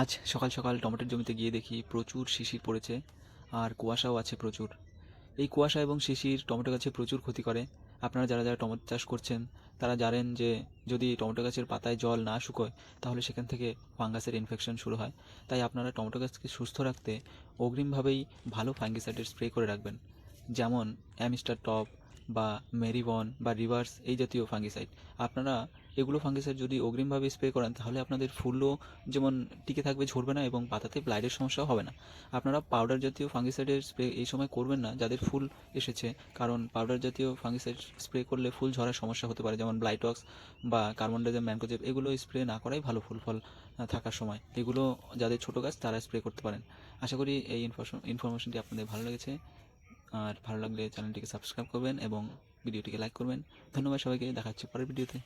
আজ সকাল সকাল টমেটোর জমিতে গিয়ে দেখি প্রচুর শিশির পড়েছে আর কুয়াশাও আছে প্রচুর। এই কুয়াশা এবং শিশির টমেটো গাছে প্রচুর ক্ষতি করে। আপনারা যারা যারা টমেটো চাষ করছেন, তারা জানেন যে যদি টমেটো গাছের পাতায় জল না শুকোয়, তাহলে সেখান থেকে ফাঙ্গাসের ইনফেকশন শুরু হয়। তাই আপনারা টমেটো গাছকে সুস্থ রাখতে অগ্রিমভাবেই ভালো ফাঙ্গিসাইডের স্প্রে করে রাখবেন। যেমন অ্যামিস্টার টপ বা মেরিবন বা রিভার্স এই জাতীয় ফাঙ্গিসাইড। আপনারা এগুলো ফাঙ্গিসাইড যদি অগ্রিমভাবে স্প্রে করেন, তাহলে আপনাদের ফুলও যেমন টিকে থাকবে, ঝরবে না এবং পাতাতে ব্লাইটের সমস্যাও হবে না। আপনারা পাউডার জাতীয় ফাঙ্গিসাইডের স্প্রে এই সময় করবেন না, যাদের ফুল এসেছে। কারণ পাউডার জাতীয় ফাঙ্গিসাইড স্প্রে করলে ফুল ঝরার সমস্যা হতে পারে, যেমন ব্লাইটক্স বা কার্বন ডাইজেম ম্যানকোজেব এগুলো স্প্রে না করাই ভালো ফুল ফল থাকার সময়। এগুলো যাদের ছোটো গাছ, তারা স্প্রে করতে পারেন। আশা করি এই ইনফরমেশনটি আপনাদের ভালো লেগেছে। আর ভালো লাগলে চ্যানেলটিকে সাবস্ক্রাইব করবেন এবং ভিডিওটিকে লাইক করবেন। ধন্যবাদ সবাইকে দেখাচ্ছি পরের ভিডিওতে